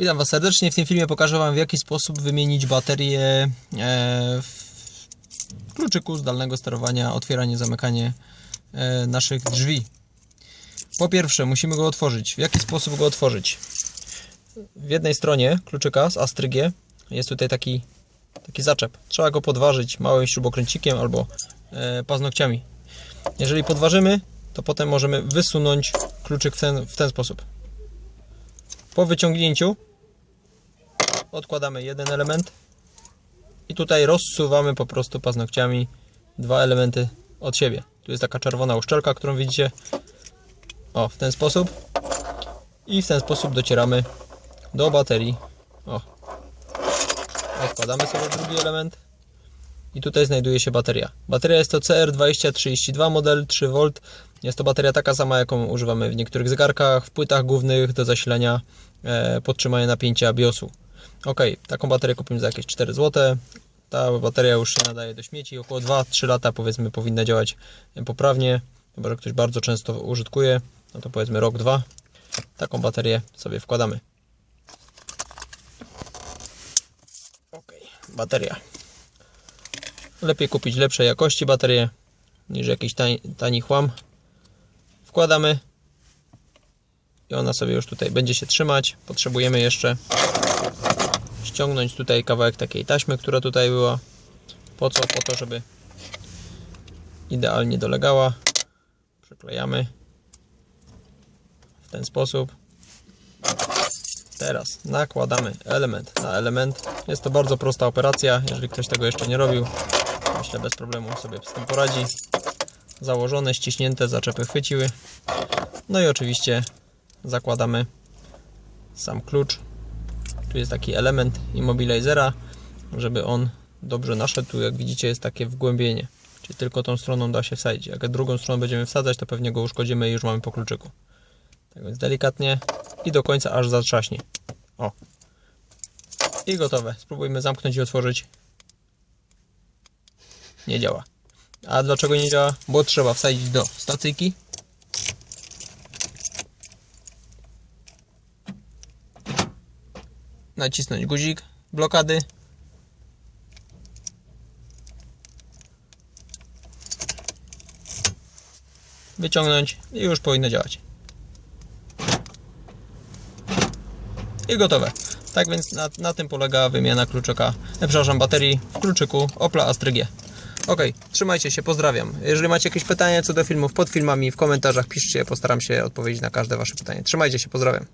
Witam Was serdecznie. W tym filmie pokażę Wam w jaki sposób wymienić baterię e, w kluczyku zdalnego sterowania, otwieranie, zamykanie e, naszych drzwi. Po pierwsze musimy go otworzyć. W jaki sposób go otworzyć? W jednej stronie kluczyka z Astrygie jest tutaj taki, taki zaczep. Trzeba go podważyć małym śrubokręcikiem albo e, paznokciami. Jeżeli podważymy, to potem możemy wysunąć kluczyk w ten, w ten sposób. Po wyciągnięciu odkładamy jeden element i tutaj rozsuwamy po prostu paznokciami dwa elementy od siebie. Tu jest taka czerwona uszczelka, którą widzicie. O, w ten sposób. I w ten sposób docieramy do baterii. O. Odkładamy sobie drugi element. I tutaj znajduje się bateria. Bateria jest to CR2032 model 3V. Jest to bateria taka sama, jaką używamy w niektórych zegarkach, w płytach głównych do zasilania, e, podtrzymania napięcia BIOSu. Ok, taką baterię kupimy za jakieś 4 zł. Ta bateria już się nadaje do śmieci. Około 2-3 lata powiedzmy powinna działać poprawnie. Chyba, że ktoś bardzo często użytkuje, no to powiedzmy rok, dwa. Taką baterię sobie wkładamy. Ok, bateria. Lepiej kupić lepszej jakości baterię niż jakiś tani, tani chłam. Wkładamy i ona sobie już tutaj będzie się trzymać. Potrzebujemy jeszcze ściągnąć tutaj kawałek takiej taśmy, która tutaj była. Po co? Po to, żeby idealnie dolegała. Przyklejamy w ten sposób. Teraz nakładamy element na element. Jest to bardzo prosta operacja. Jeżeli ktoś tego jeszcze nie robił, myślę bez problemu sobie z tym poradzi. Założone, ściśnięte, zaczepy chwyciły. No i oczywiście zakładamy sam klucz. Tu jest taki element immobilizera, żeby on dobrze naszedł. Tu jak widzicie jest takie wgłębienie, czyli tylko tą stroną da się wsadzić. Jak drugą stroną będziemy wsadzać, to pewnie go uszkodzimy i już mamy po kluczyku. Tak więc delikatnie i do końca aż zatrzaśnie. O. I gotowe. Spróbujmy zamknąć i otworzyć. Nie działa. A dlaczego nie działa? Bo trzeba wsadzić do stacyjki. Nacisnąć guzik blokady. Wyciągnąć i już powinno działać. I gotowe. Tak więc na, na tym polega wymiana kluczyka, e, przepraszam, baterii w kluczyku Opla Astry G. Ok, trzymajcie się, pozdrawiam. Jeżeli macie jakieś pytania co do filmów, pod filmami, w komentarzach piszcie, postaram się odpowiedzieć na każde Wasze pytanie. Trzymajcie się, pozdrawiam.